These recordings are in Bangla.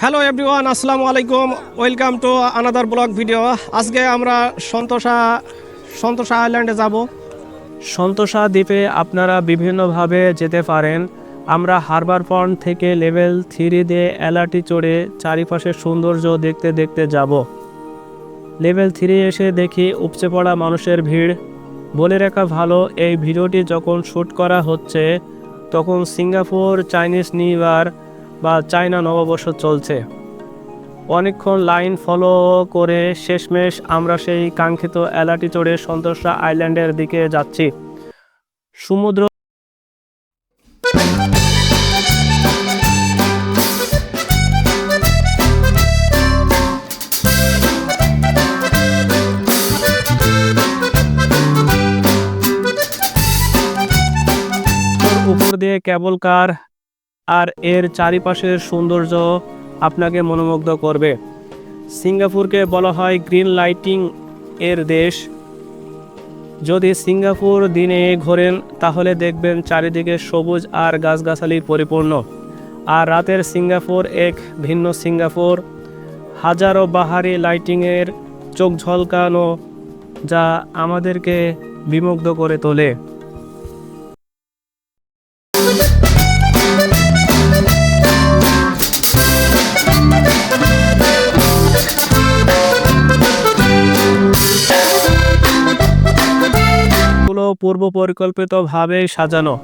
হ্যালো এভরিওয়ান আসসালামু আলাইকুম welcome to another blog video আজকে আমরা সন্তোষা সন্তোষা আইল্যান্ডে যাব। সন্তোষা দ্বীপে আপনারা বিভিন্নভাবে যেতে পারেন। আমরা হারবার পয়েন্ট থেকে লেভেল থ্রি দিয়ে এলাটি চড়ে চারিপাশের সৌন্দর্য দেখতে দেখতে যাব। লেভেল থ্রি এসে দেখি উপচে পড়া মানুষের ভিড়। বলে রাখা ভালো, এই ভিডিওটি যখন শ্যুট করা হচ্ছে, তখন সিঙ্গাপুর চাইনিজ নিউ ইয়ার বা চায়না নববর্ষ চলছে। অনেকক্ষণ লাইন ফলো করে শেষমেশ আমরা সেই কাঙ্ক্ষিত এলাটি চড়ে সন্তোষা আইল্যান্ডের দিকে যাচ্ছি। সমুদ্র উপর দিয়ে কেবল কার আর এর চারিপাশের সৌন্দর্য আপনাকে মনোমুগ্ধ করবে। সিঙ্গাপুরকে বলা হয় গ্রিন লাইটিং এর দেশ। যদি সিঙ্গাপুর দিনে ঘোরেন, তাহলে দেখবেন চারিদিকে সবুজ আর গাছগাছালি পরিপূর্ণ। আর রাতের সিঙ্গাপুর এক ভিন্ন সিঙ্গাপুর। হাজারো বাহারি লাইটিংয়ের চোখ ঝলকানো যা আমাদেরকে বিমুগ্ধ করে তোলে। পূর্ব পরিকল্পিতভাবে সাজানো।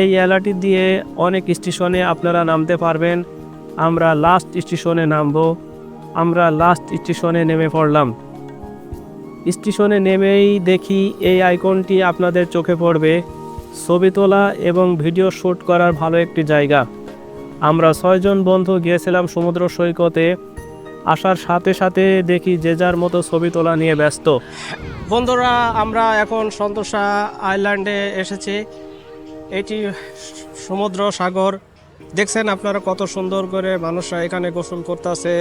এই এলাটি দিয়ে অনেক স্টেশনে আপনারা নামতে পারবেন। আমরা লাস্ট স্টেশনে নামবো। আমরা লাস্ট স্টেশনে নেমে পড়লাম। স্টেশনে নেমেই দেখি এই আইকনটি আপনাদের চোখে পড়বে। ছবি তোলা এবং ভিডিও শ্যুট করার ভালো একটি জায়গা। আমরা ছয়জন বন্ধু গিয়েছিলাম সমুদ্র সৈকতে। আসার সাথে সাথে দেখি যে যার মতো ছবি তোলা নিয়ে ব্যস্ত। বন্ধুরা, আমরা এখন সন্তোষা আইল্যান্ডে এসেছি। এটি সমুদ্র সাগর। দেখছেন আপনারা কত সুন্দর করে মানুষরা এখানে গোসল করতেছে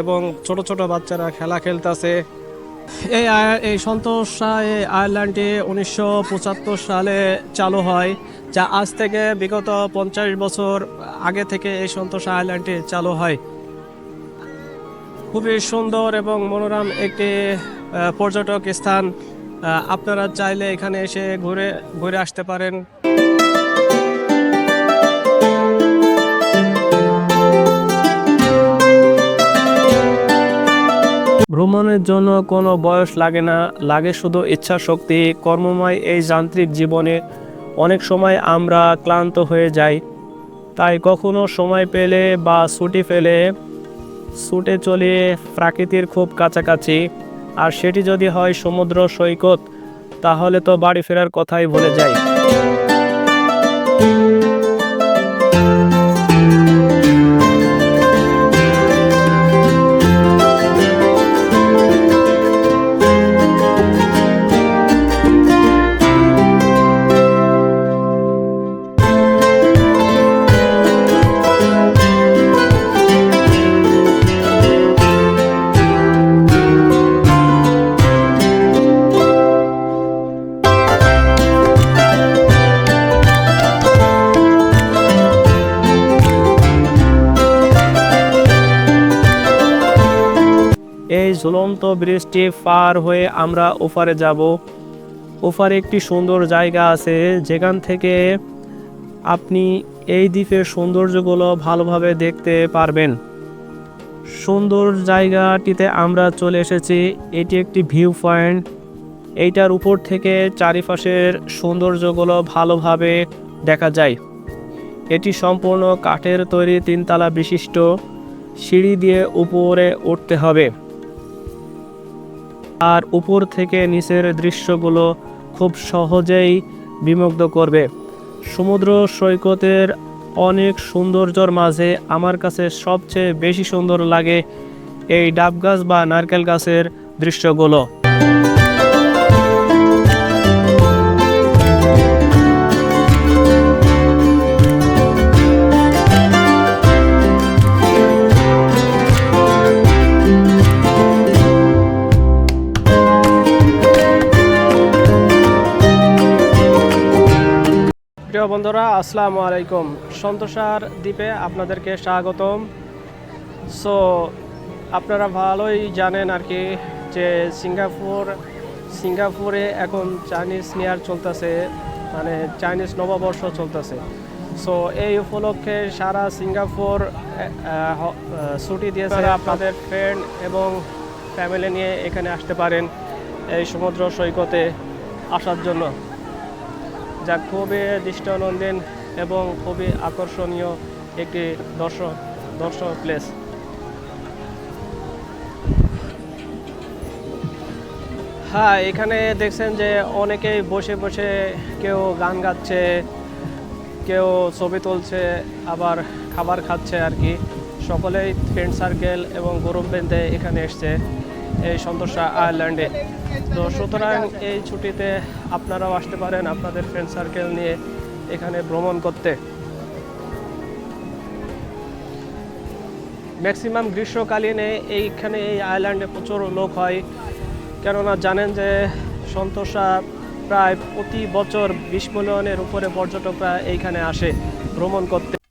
এবং ছোট ছোট বাচ্চারা খেলা খেলতেছে। এই এই সন্তোষা এই আয়ারল্যান্ডটি উনিশশো পঁচাত্তর সালে চালু হয়, যা আজ থেকে বিগত পঞ্চাশ বছর আগে থেকে এই সন্তোষা আইল্যান্ডটি চালু হয়। খুবই সুন্দর এবং মনোরম একটি পর্যটক স্থান। আপনারা চাইলে এখানে এসে ঘুরে ঘুরে আসতে পারেন। ভ্রমণের জন্য কোনো বয়স লাগে না, লাগে শুধু ইচ্ছা শক্তি কর্মময় এই যান্ত্রিক জীবনে অনেক সময় আমরা ক্লান্ত হয়ে যাই। তাই কখনো সময় পেলে বা ছুটি পেলে ছুটে চলে প্রাকৃতির খুব কাছাকাছি। আর সেটি যদি হয় সমুদ্র সৈকত, তাহলে তো বাড়ি ফেরার কথাই ভুলে যাই। ঝুলন্ত ব্রিজটি পার হয়ে আমরা ওপারে যাব। ওপারে একটি সুন্দর জায়গা আছে, যেখান থেকে আপনি এই দ্বীপের সৌন্দর্যগুলো ভালোভাবে দেখতে পারবেন। সুন্দর জায়গাটিতে আমরা চলে এসেছি, এটি একটি ভিউ পয়েন্ট। এইটার উপর থেকে চারিপাশের সৌন্দর্যগুলো ভালোভাবে দেখা যায়। এটি সম্পূর্ণ কাঠের তৈরি তিনতলা বিশিষ্ট সিঁড়ি দিয়ে উপরে উঠতে হবে। আর উপর থেকে নিচের দৃশ্যগুলো খুব সহজেই বিমুগ্ধ করবে। সমুদ্র সৈকতের অনেক সৌন্দর্যর মাঝে আমার কাছে সবচেয়ে বেশি সুন্দর লাগে এই ডাব গাছ বা নারকেল গাছের দৃশ্যগুলো। আসসালামু আলাইকুম। সন্তোষার দ্বীপে আপনাদেরকে স্বাগতম। সো আপনারা ভালোই জানেন আর কি যে সিঙ্গাপুর সিঙ্গাপুরে এখন চাইনিজ নিয়ার চলতেছে মানে চাইনিজ নববর্ষ চলতেছে। সো এই উপলক্ষে সারা সিঙ্গাপুর ছুটি দিয়েছে আপনাদের ফ্রেন্ড এবং ফ্যামিলি নিয়ে এখানে আসতে পারেন এই সমুদ্র সৈকতে আসার জন্য। যা খুবই দৃষ্টানন্দন এবং খুবই আকর্ষণীয় একটি দর্শক দর্শক প্লেস হ্যাঁ এখানে দেখছেন যে অনেকেই বসে বসে কেউ গান গাচ্ছে, কেউ ছবি তুলছে, আবার খাবার খাচ্ছে আর কি। সকলেই ফ্রেন্ড সার্কেল এবং গরম বেঁধে এখানে এসছে। এই সন্তোষা আয়ারল্যান্ডে। তো সুতরাং এই ছুটিতে আপনারাও আসতে পারেন আপনাদের ফ্রেন্ড সার্কেল নিয়ে এখানে ভ্রমণ করতে। ম্যাক্সিমাম গ্রীষ্মকালীনে এইখানে এই আইল্যান্ডে প্রচুর লোক হয়। কেননা জানেন যে সন্তোষা প্রায় প্রতি বছর মিলিয়নের উপরে পর্যটকরা এইখানে আসে ভ্রমণ করতে।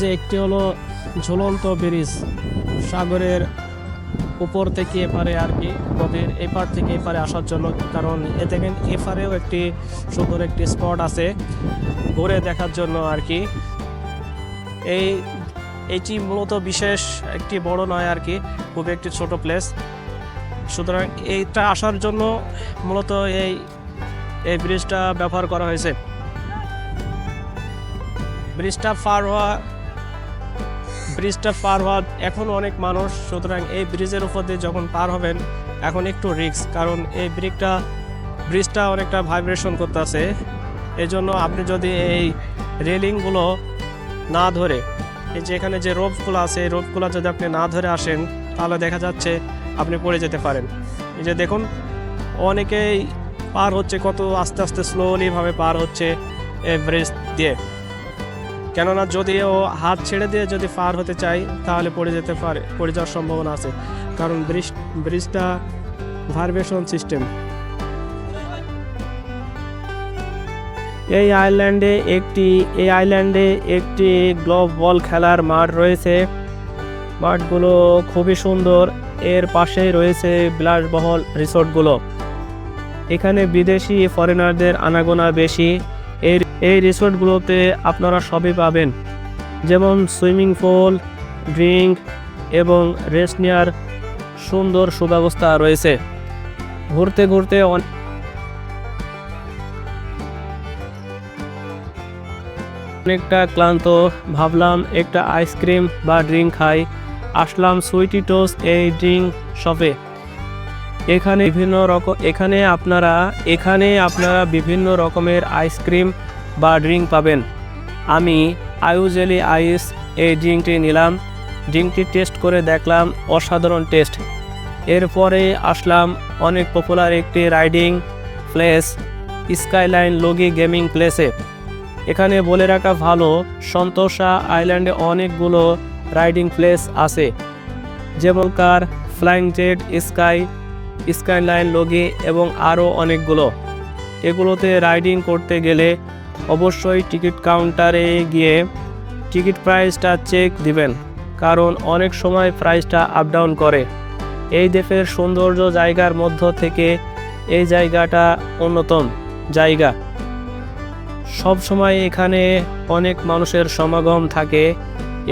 যে একটি হলো ঝুলন্ত ব্রিজ, সাগরের উপর থেকে এপারে আর কি নদীর এপার থেকে এপারে আসার জন্য, কারণ এ দেখেন এপারেও একটি সুন্দর একটি স্পট আছে ঘুরে দেখার জন্য আর কি। এই, এটি মূলত বিশেষ একটি বড় নয় আর কি, খুবই একটি ছোট প্লেস সুতরাং এইটা আসার জন্য মূলত এই এই ব্রিজটা ব্যবহার করা হয়েছে। ব্রিজটা পার হওয়া ব্রিজটা পার হওয়ার এখন অনেক মানুষ, সুতরাং এই ব্রিজের উপর দিয়ে যখন পার হবেন, এখন একটু রিস্ক, কারণ এই ব্রিজটা ব্রিজটা অনেকটা ভাইব্রেশন করতেছে। এই জন্য আপনি যদি এই রেলিংগুলো না ধরে, এই যে এখানে যে রোপগুলো আছে, এই রোপগুলো যদি আপনি না ধরে আসেন, তাহলে দেখা যাচ্ছে আপনি পড়ে যেতে পারেন। এই যে দেখুন, অনেকেই পার হচ্ছে, কত আস্তে আস্তে স্লোলিভাবে পার হচ্ছে এই ব্রিজ দিয়ে। কেননা যদি ও হাত ছেড়ে দিয়ে যদি পার হতে চাই তাহলে পড়ে যেতে পারে, পড়ে যাওয়ার সম্ভাবনা আছে। কারণ ব্রিজ ব্রিজটা ভার্বেশন সিস্টেম। এই আইল্যান্ডে একটি, এই আইল্যান্ডে একটি গ্লোব বল খেলার মাঠ রয়েছে। মাঠগুলো খুবই সুন্দর। এর পাশেই রয়েছে বিলাসবহল রিসোর্টগুলো। এখানে বিদেশি ফরেনারদের আনাগোনা বেশি। এই রিসোর্টগুলোতে আপনারা সবই পাবেন। যেমন সুইমিং পুল, ড্রিঙ্ক এবং রেস্ট নেওয়ার সুন্দর সুব্যবস্থা রয়েছে। ঘুরতে ঘুরতে অনেক অনেকটা ক্লান্ত, ভাবলাম একটা আইসক্রিম বা ড্রিঙ্ক খাই। আসলাম সুইটি টোস এই ড্রিঙ্ক শপে। এখানে বিভিন্ন রকম এখানে আপনারা এখানে আপনারা বিভিন্ন রকমের আইসক্রিম বা ড্রিঙ্ক পাবেন। আমি আয়ুজেলি আইস এই ড্রিঙ্কটি নিলাম। ড্রিঙ্কটি টেস্ট করে দেখলাম অসাধারণ টেস্ট। এরপরে আসলাম অনেক পপুলার একটি রাইডিং প্লেস, স্কাইলাইন লগি গেমিং প্লেসে। এখানে বলে রাখা ভালো, সন্তোষা আইল্যান্ডে অনেকগুলো রাইডিং প্লেস আছে। যেমন car, flying jet, sky, skyline লগি এবং আরও অনেকগুলো। এগুলোতে রাইডিং করতে গেলে অবশ্যই টিকিট কাউন্টারে গিয়ে টিকিট প্রাইসটা চেক দিবেন, কারণ অনেক সময় প্রাইসটা আপ ডাউন করে। এই দেশের সৌন্দর্য জায়গার মধ্য থেকে এই জায়গাটা অন্যতম জায়গা। সব সময় এখানে অনেক মানুষের সমাগম থাকে,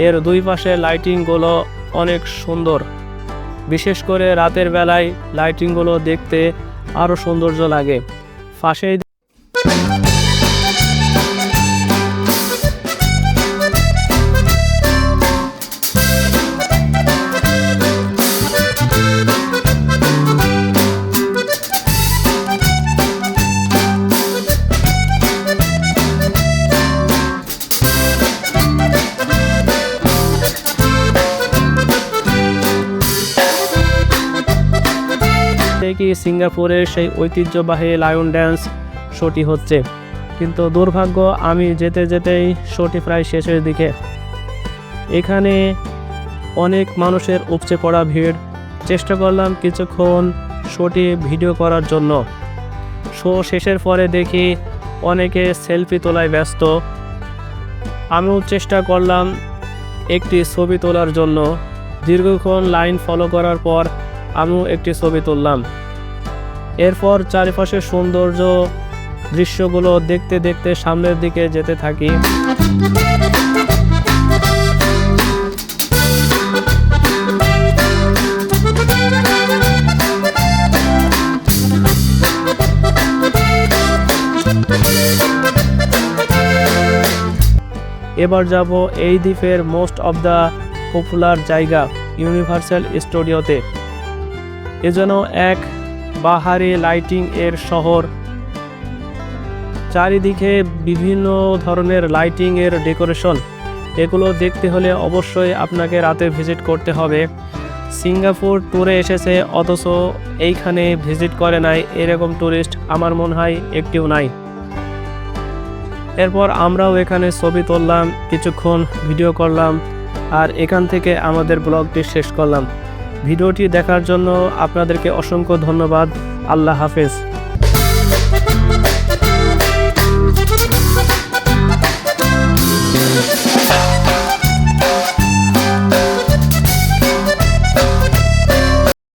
এর দুই পাশে লাইটিংগুলো অনেক সুন্দর। বিশেষ করে রাতের বেলায় লাইটিংগুলো দেখতে আরও সৌন্দর্য লাগে। পাশেই কি সিঙ্গাপুরের সেই ঐতিহ্যবাহী লায়ন ড্যান্স শোটি হচ্ছে। কিন্তু দুর্ভাগ্য, আমি যেতে যেতেই শোটি প্রায় শেষের দিকে। এখানে অনেক মানুষের উপচে পড়া ভিড়। চেষ্টা করলাম কিছুক্ষণ শোটি ভিডিও করার জন্য। শো শেষের পরে দেখি অনেকে সেলফি তোলায় ব্যস্ত। আমিও চেষ্টা করলাম একটি ছবি তোলার জন্য। দীর্ঘক্ষণ লাইন ফলো করার পর আমিও একটি ছবি তুললাম। এরপর চারিপাশের সৌন্দর্য দৃশ্যগুলো দেখতে দেখতে সামনের দিকে যেতে থাকি। এবার যাব এই দ্বীপের মোস্ট অফ দ্য পপুলার জায়গা ইউনিভার্সাল স্টুডিওতে এ যেন এক বাহারি লাইটিং এর শহর। চারিদিকে বিভিন্ন ধরনের লাইটিং এর ডেকোরেশন। এগুলো দেখতে হলে অবশ্যই আপনাকে রাতে ভিজিট করতে হবে। সিঙ্গাপুর ট্যুরে এসেছে, অথচ এইখানে ভিজিট করে নাই। এরকম ট্যুরিস্ট আমার মনে হয় একটিও নাই। এরপর আমরাও এখানে ছবি তুললাম, কিছুক্ষণ ভিডিও করলাম, আর এখান থেকে আমাদের ব্লগটি শেষ করলাম। ভিডিওটি দেখার জন্য আপনাদেরকে অসংখ্য ধন্যবাদ। আল্লাহ হাফেজ।